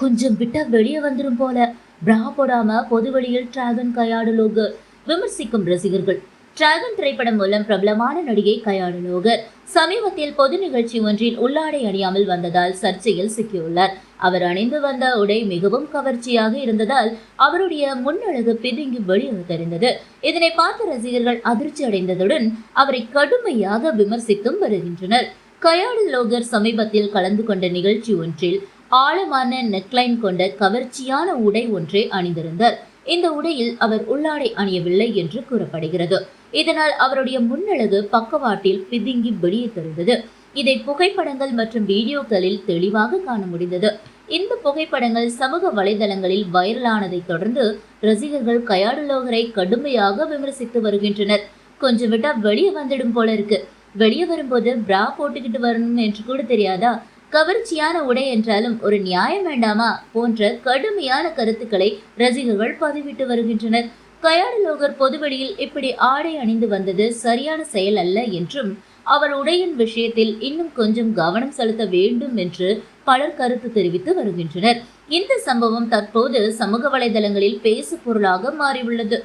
கொஞ்சம் விட்டா வெளியே வந்துடும் போல. பிரா போடாம பொது வழியில் டிராகன் கையாடு லோகர் விமர்சிக்கும் ரசிகர்கள். டிராகன் திரைப்படம் மூலம் பிரபலமான நடிகை கயாடு லோகர் சமீபத்தில் பொது நிகழ்ச்சி ஒன்றில் உள்ளாடை அணியாமல் வந்ததால் சர்ச்சையில் சிக்கியுள்ளார். அவர் அணிந்து வந்த உடை மிகவும் கவர்ச்சியாக இருந்ததால் அவருடைய முன்னழகு பிதுங்கி வெளியே தெரிந்தது. இதனை பார்த்த ரசிகர்கள் அதிர்ச்சி அடைந்ததுடன் அவரை கடுமையாக விமர்சித்தும் வருகின்றனர். கயாடு லோகர் சமீபத்தில் கலந்து கொண்ட நிகழ்ச்சி ஒன்றில் ஆழமான நெக்லைன் கொண்ட கவர்ச்சியான உடை ஒன்றை அணிந்திருந்தார். இந்த உடையில் அவர் உள்ளாடை அணியவில்லை என்று கூறப்படுகிறது. இதனால் அவருடைய முன்னழகு பக்கவாட்டில் பிதுங்கி வெளியே தெரிந்தது. இதை புகைப்படங்கள் மற்றும் வீடியோக்களில் தெளிவாக காண முடிந்தது. இந்த புகைப்படங்கள் சமூக வலைதளங்களில் வைரலானதை தொடர்ந்து ரசிகர்கள் கயாடு லோகரை கடுமையாக விமர்சித்து வருகின்றனர். கொஞ்சம் விட்டா வெளியே வந்துடும் போல இருக்கு. வெளியே வரும்போது பிரா போட்டுக்கிட்டு வரணும் என்று கூட தெரியாதா? கவர்ச்சியான உடை என்றாலும் ஒரு நியாயம் வேண்டாமா போன்ற கடுமையான கருத்துக்களை ரசிகர்கள் பதிவிட்டு வருகின்றனர். கயாடலோகர் பொதுவெளியில் இப்படி ஆடை அணிந்து வந்தது சரியான செயல் அல்ல என்றும் அவர் உடையின் விஷயத்தில் இன்னும் கொஞ்சம் கவனம் செலுத்த வேண்டும் என்று பலர் கருத்து தெரிவித்து வருகின்றனர். இந்த சம்பவம் தற்போது சமூக வலைதளங்களில் பேசு பொருளாக மாறியுள்ளது.